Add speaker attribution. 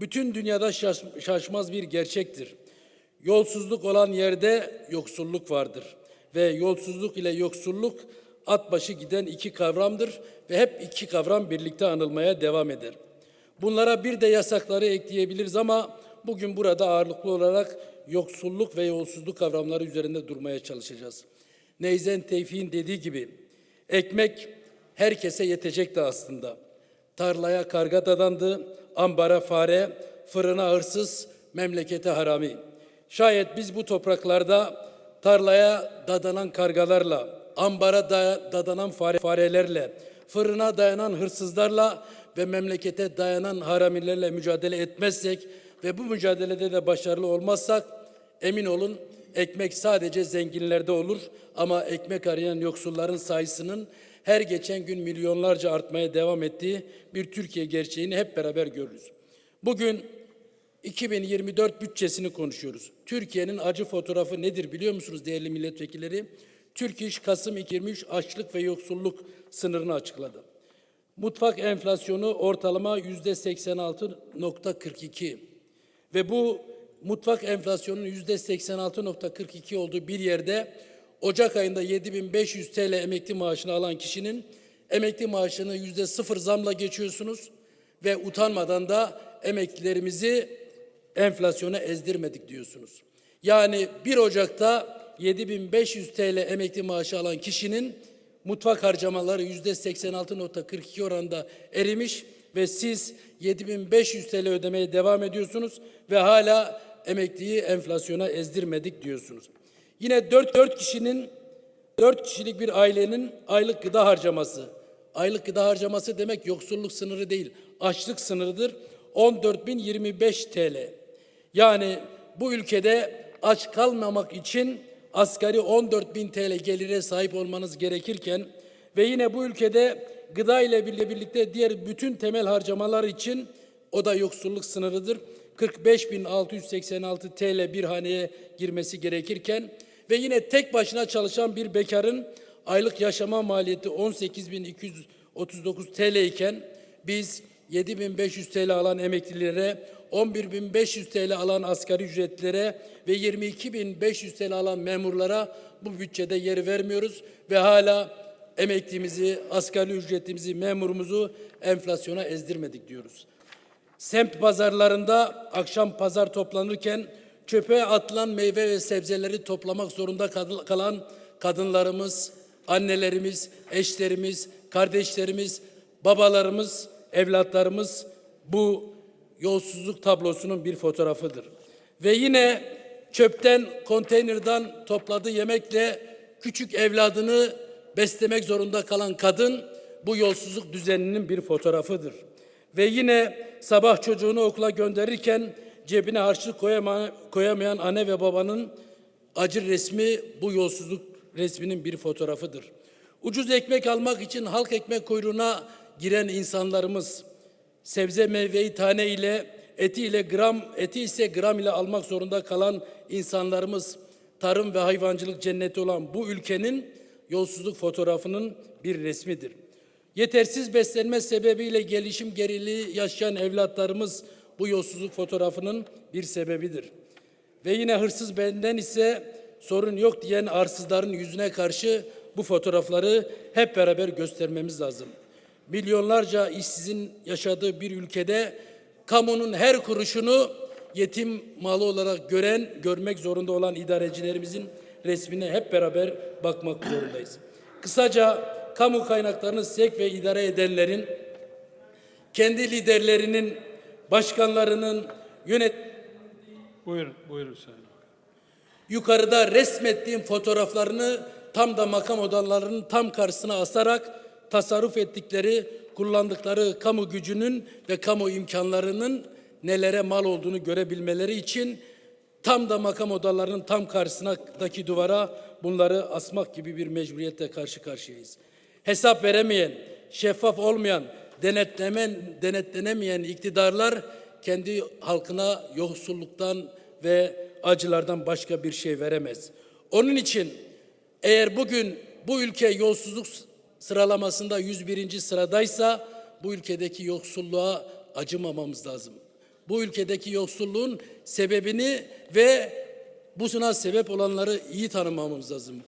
Speaker 1: bütün dünyada şaş- şaşmaz bir gerçektir. Yolsuzluk olan yerde yoksulluk vardır ve yolsuzluk ile yoksulluk at başı giden iki kavramdır ve hep iki kavram birlikte anılmaya devam eder. Bunlara bir de yasakları ekleyebiliriz ama bugün burada ağırlıklı olarak yoksulluk ve yolsuzluk kavramları üzerinde durmaya çalışacağız. Neyzen Tevfik'in dediği gibi ekmek herkese yetecekti aslında. Tarlaya karga dadandı, ambara fare, fırına hırsız, memlekete harami. Şayet biz bu topraklarda tarlaya dadanan kargalarla, ambara da- dadanan fare, farelerle, fırına dayanan hırsızlarla ve memlekete dayanan haramilerle mücadele etmezsek ve bu mücadelede de başarılı olmazsak emin olun ekmek sadece zenginlerde olur ama ekmek arayan yoksulların sayısının her geçen gün milyonlarca artmaya devam ettiği bir Türkiye gerçeğini hep beraber görürüz. Bugün 2024 bütçesini konuşuyoruz. Türkiye'nin acı fotoğrafı nedir biliyor musunuz değerli milletvekilleri? Türk İş Kasım 2023 açlık ve yoksulluk sınırını açıkladı. Mutfak enflasyonu ortalama yüzde 86.42 ve bu mutfak enflasyonunun yüzde 86.42 olduğu bir yerde Ocak ayında 7500 TL emekli maaşını alan kişinin emekli maaşını yüzde sıfır zamla geçiyorsunuz ve utanmadan da emeklilerimizi enflasyona ezdirmedik diyorsunuz. Yani 1 Ocak'ta 7500 TL emekli maaşı alan kişinin mutfak harcamaları yüzde 86.42 oranında erimiş ve siz 7500 TL ödemeye devam ediyorsunuz ve hala emekliyi enflasyona ezdirmedik diyorsunuz. Yine 4, 4 kişinin 4 kişilik bir ailenin aylık gıda harcaması. Aylık gıda harcaması demek yoksulluk sınırı değil, açlık sınırıdır. 14.025 TL. Yani bu ülkede aç kalmamak için asgari 14.000 TL gelire sahip olmanız gerekirken ve yine bu ülkede gıda ile birlikte diğer bütün temel harcamalar için o da yoksulluk sınırıdır. 45.686 TL bir haneye girmesi gerekirken ve yine tek başına çalışan bir bekarın aylık yaşama maliyeti 18.239 TL iken biz 7500 TL alan emeklilere, 11500 TL alan asgari ücretlilere ve 22500 TL alan memurlara bu bütçede yer vermiyoruz ve hala emeklimizi, asgari ücretimizi, memurumuzu enflasyona ezdirmedik diyoruz. Semt pazarlarında akşam pazar toplanırken çöpe atılan meyve ve sebzeleri toplamak zorunda kalan kadınlarımız, annelerimiz, eşlerimiz, kardeşlerimiz, babalarımız, evlatlarımız bu yolsuzluk tablosunun bir fotoğrafıdır. Ve yine çöpten, konteynerden topladığı yemekle küçük evladını beslemek zorunda kalan kadın bu yolsuzluk düzeninin bir fotoğrafıdır. Ve yine sabah çocuğunu okula gönderirken cebine harçlık koyama- koyamayan anne ve babanın acı resmi bu yolsuzluk resminin bir fotoğrafıdır. Ucuz ekmek almak için halk ekmek kuyruğuna giren insanlarımız, sebze meyveyi tane ile, eti ile gram, eti ise gram ile almak zorunda kalan insanlarımız, tarım ve hayvancılık cenneti olan bu ülkenin yolsuzluk fotoğrafının bir resmidir. Yetersiz beslenme sebebiyle gelişim geriliği yaşayan evlatlarımız bu yolsuzluk fotoğrafının bir sebebidir. Ve yine hırsız benden ise sorun yok diyen arsızların yüzüne karşı bu fotoğrafları hep beraber göstermemiz lazım. Milyonlarca işsizin yaşadığı bir ülkede kamunun her kuruşunu yetim malı olarak gören, görmek zorunda olan idarecilerimizin resmine hep beraber bakmak zorundayız. Kısaca kamu kaynaklarını sevk ve idare edenlerin kendi liderlerinin, başkanlarının, yönet
Speaker 2: Buyurun, buyurun Sayın
Speaker 1: yukarıda resmettiğim fotoğraflarını tam da makam odalarının tam karşısına asarak tasarruf ettikleri, kullandıkları kamu gücünün ve kamu imkanlarının nelere mal olduğunu görebilmeleri için tam da makam odalarının tam karşısındaki duvara bunları asmak gibi bir mecburiyetle karşı karşıyayız. Hesap veremeyen, şeffaf olmayan, denetlemen, denetlenemeyen iktidarlar kendi halkına yoksulluktan ve acılardan başka bir şey veremez. Onun için eğer bugün bu ülke yolsuzluk sıralamasında 101. sıradaysa bu ülkedeki yoksulluğa acımamamız lazım. bu ülkedeki yoksulluğun sebebini ve busuna sebep olanları iyi tanımamız lazım.